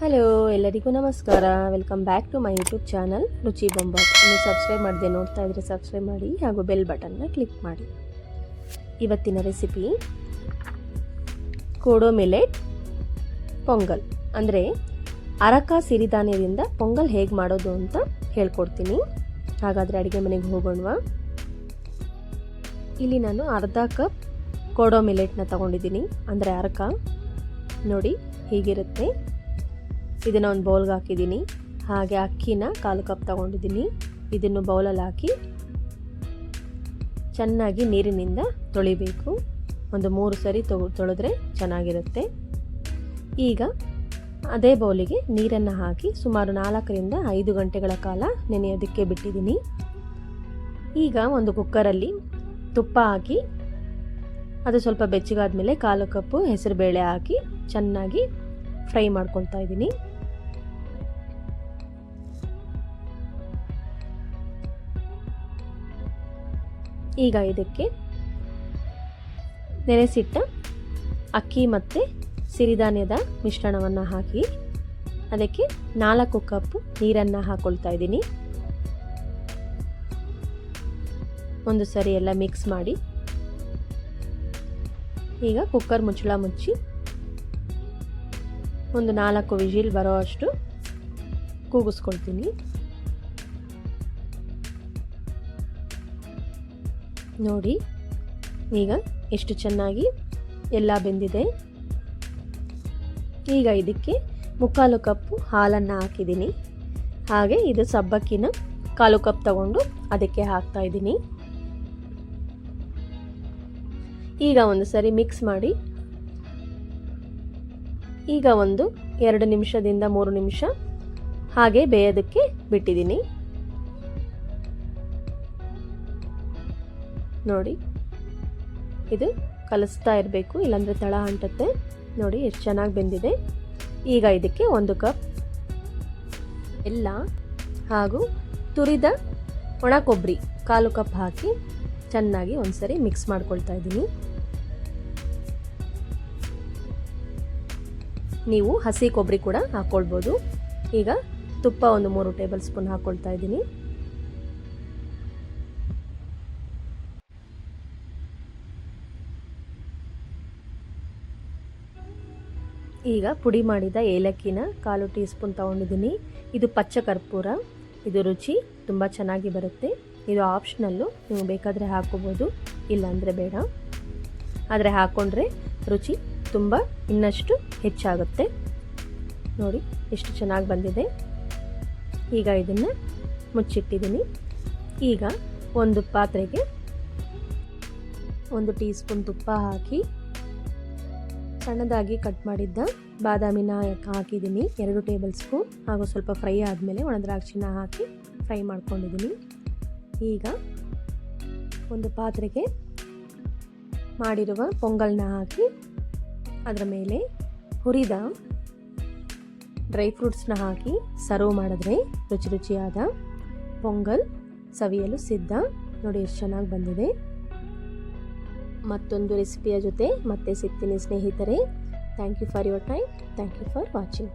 Hello ಎಲ್ಲರಿಗೂ ನಮಸ್ಕಾರ. Welcome back to my YouTube channel Ruchi Bombat ನೀವು ಸಬ್ಸ್ಕ್ರೈಬ್ ಮಾಡದೆ ನೋಡ್ತಾ ಇದ್ರೆ ಸಬ್ಸ್ಕ್ರೈಬ್ ಮಾಡಿ ಹಾಗೂ ಬೆಲ್ ಬಟನ್ನ ಕ್ಲಿಕ್ ಮಾಡಿ. ಇವತ್ತಿನ ರೆಸಿಪಿ ಕೋಡೋ ಮಿಲೆಟ್ ಪೊಂಗಲ್. ಅಂದರೆ ಅರಕ ಸಿರಿಧಾನ್ಯದಿಂದ ಪೊಂಗಲ್ ಹೇಗೆ ಮಾಡೋದು ಅಂತ ಹೇಳ್ಕೊಡ್ತೀನಿ. ಹಾಗಾದರೆ ಅಡುಗೆ ಮನೆಗೆ ಹೋಗೋಣವಾ? ಇಲ್ಲಿ ನಾನು ಅರ್ಧ ಕಪ್ ಕೋಡೋ ಮಿಲೆಟ್ನ ತಗೊಂಡಿದ್ದೀನಿ. ಅಂದರೆ ಅರಕ. ನೋಡಿ, ಹೀಗಿರುತ್ತೆ? ಇದನ್ನು ಒಂದು ಬೌಲ್ಗೆ ಹಾಕಿದ್ದೀನಿ ಹಾಗೆ ಅಕ್ಕಿನ ಕಾಲು ಕಪ್ ತಗೊಂಡಿದ್ದೀನಿ ಇದನ್ನು ಬೌಲಲ್ಲಿ ಹಾಕಿ ಚೆನ್ನಾಗಿ ನೀರಿನಿಂದ ತೊಳಿಬೇಕು. ಒಂದು ಮೂರು ಸರಿ ತೊಗೊ ತೊಳೆದ್ರೆ ಚೆನ್ನಾಗಿರುತ್ತೆ. ಈಗ ಅದೇ ಬೌಲಿಗೆ ನೀರನ್ನು ಹಾಕಿ ಸುಮಾರು ನಾಲ್ಕರಿಂದ ಐದು ಗಂಟೆಗಳ ಕಾಲ ನೆನೆಯೋದಕ್ಕೆ ಬಿಟ್ಟಿದ್ದೀನಿ ಈಗ ಒಂದು ಕುಕ್ಕರಲ್ಲಿ ತುಪ್ಪ ಹಾಕಿ, ಅದು ಸ್ವಲ್ಪ ಬೆಚ್ಚಗಾದ ಮೇಲೆ ಕಾಲು ಕಪ್ಪು ಹೆಸರುಬೇಳೆ ಹಾಕಿ, ಚೆನ್ನಾಗಿ ಫ್ರೈ ಮಾಡ್ಕೊಳ್ತಾ ಇದ್ದೀನಿ. ಈಗ ಇದಕ್ಕೆ ನೆನೆಸಿಟ್ಟ ಅಕ್ಕಿ ಮತ್ತು ಸಿರಿಧಾನ್ಯದ ಮಿಶ್ರಣವನ್ನು ಹಾಕಿ, ಅದಕ್ಕೆ ನಾಲ್ಕು ಕಪ್ ನೀರನ್ನು ಹಾಕೊಳ್ತಾ ಇದ್ದೀನಿ. ಒಂದು ಸರಿ ಎಲ್ಲ ಮಿಕ್ಸ್ ಮಾಡಿ. ಈಗ ಕುಕ್ಕರ್ ಮುಚ್ಚಳ ಮುಚ್ಚಿ ಒಂದು ನಾಲ್ಕು ವಿಜಿಲ್ ಬರೋ ಅಷ್ಟು ಕೂಗಿಸ್ಕೊಳ್ತೀನಿ. ನೋಡಿ, ಈಗ ಎಷ್ಟು ಚೆನ್ನಾಗಿ ಎಲ್ಲ ಬೆಂದಿದೆ. ಈಗ ಇದಕ್ಕೆ ಮುಕ್ಕಾಲು ಕಪ್ಪು ಹಾಲನ್ನು ಹಾಕಿದ್ದೀನಿ. ಹಾಗೆ ಇದು ಸಬ್ಬಕ್ಕಿನ ಕಾಲು ಕಪ್ ತಗೊಂಡು ಅದಕ್ಕೆ ಹಾಕ್ತಾ ಇದ್ದೀನಿ. ಈಗ ಒಂದು ಸರಿ ಮಿಕ್ಸ್ ಮಾಡಿ ಈಗ ಒಂದು ಎರಡು ನಿಮಿಷದಿಂದ ಮೂರು ನಿಮಿಷ ಹಾಗೆ ಬೇಯೋದಕ್ಕೆ ಬಿಟ್ಟಿದ್ದೀನಿ. ನೋಡಿ, ಇದು ಕಲಿಸ್ತಾ ಇರಬೇಕು, ಇಲ್ಲಾಂದರೆ ತಳ ಅಂಟುತ್ತೆ. ನೋಡಿ, ಎಷ್ಟು ಚೆನ್ನಾಗಿ ಬೆಂದಿದೆ. ಈಗ ಇದಕ್ಕೆ ಒಂದು ಕಪ್ ಎಲ್ಲ ಹಾಗೂ ತುರಿದ ಒಣ ಕೊಬ್ಬರಿ ಕಾಲು ಕಪ್ ಹಾಕಿ ಚೆನ್ನಾಗಿ ಒಂದ್ಸರಿ ಮಿಕ್ಸ್ ಮಾಡ್ಕೊಳ್ತಾ ಇದ್ದೀನಿ. ನೀವು ಹಸಿ ಕೊಬ್ಬರಿ ಕೂಡ ಹಾಕ್ಕೊಳ್ಬೋದು ಈಗ ತುಪ್ಪ ಒಂದು ಮೂರು ಟೇಬಲ್ ಸ್ಪೂನ್ ಹಾಕ್ಕೊಳ್ತಾ ಇದ್ದೀನಿ. ಈಗ ಪುಡಿ ಮಾಡಿದ ಏಲಕ್ಕಿನ ಕಾಲು ಟೀ ಸ್ಪೂನ್ ತಗೊಂಡಿದ್ದೀನಿ. ಇದು ಪಚ್ಚ ಕರ್ಪೂರ. ಇದು ರುಚಿ ತುಂಬ ಚೆನ್ನಾಗಿ ಬರುತ್ತೆ. ಇದು ಆಪ್ಷನಲ್ಲು ನೀವು ಬೇಕಾದರೆ ಹಾಕೋಬೋದು. ಇಲ್ಲಾಂದರೆ ಬೇಡ. ಆದರೆ ಹಾಕ್ಕೊಂಡ್ರೆ ರುಚಿ ತುಂಬ ಇನ್ನಷ್ಟು ಹೆಚ್ಚಾಗುತ್ತೆ. ನೋಡಿ, ಎಷ್ಟು ಚೆನ್ನಾಗಿ ಬಂದಿದೆ. ಈಗ ಇದನ್ನು ಮುಚ್ಚಿಟ್ಟಿದ್ದೀನಿ. ಈಗ ಒಂದು ಪಾತ್ರೆಗೆ ಒಂದು ಟೀ ಸ್ಪೂನ್ ತುಪ್ಪ ಹಾಕಿ, ಸಣ್ಣದಾಗಿ ಕಟ್ ಮಾಡಿದ್ದ ಬಾದಾಮಿನ ಹಾಕಿದ್ದೀನಿ. ಎರಡು ಟೇಬಲ್ ಸ್ಪೂನ್ ಹಾಗೂ ಸ್ವಲ್ಪ ಫ್ರೈ ಆದಮೇಲೆ ಒಣ ದ್ರಾಕ್ಷಿನ ಹಾಕಿ ಫ್ರೈ ಮಾಡ್ಕೊಂಡಿದ್ದೀನಿ. ಈಗ ಒಂದು ಪಾತ್ರೆಗೆ ಮಾಡಿರುವ ಪೊಂಗಲ್ನ ಹಾಕಿ ಅದರ ಮೇಲೆ ಹುರಿದ ಡ್ರೈ ಫ್ರೂಟ್ಸ್ನ ಹಾಕಿ ಸರ್ವ್ ಮಾಡಿದ್ರೆ ರುಚಿ ರುಚಿಯಾದ ಪೊಂಗಲ್ ಸವಿಯಲು ಸಿದ್ಧ. ನೋಡಿ ಎಷ್ಟು ಚೆನ್ನಾಗಿ ಬಂದಿದೆ. ಮತ್ತೊಂದು ರೆಸಿಪಿಯ ಜೊತೆ ಮತ್ತೆ ಸಿಗ್ತೀನಿ ಸ್ನೇಹಿತರೆ. Thank you for your time thank you for watching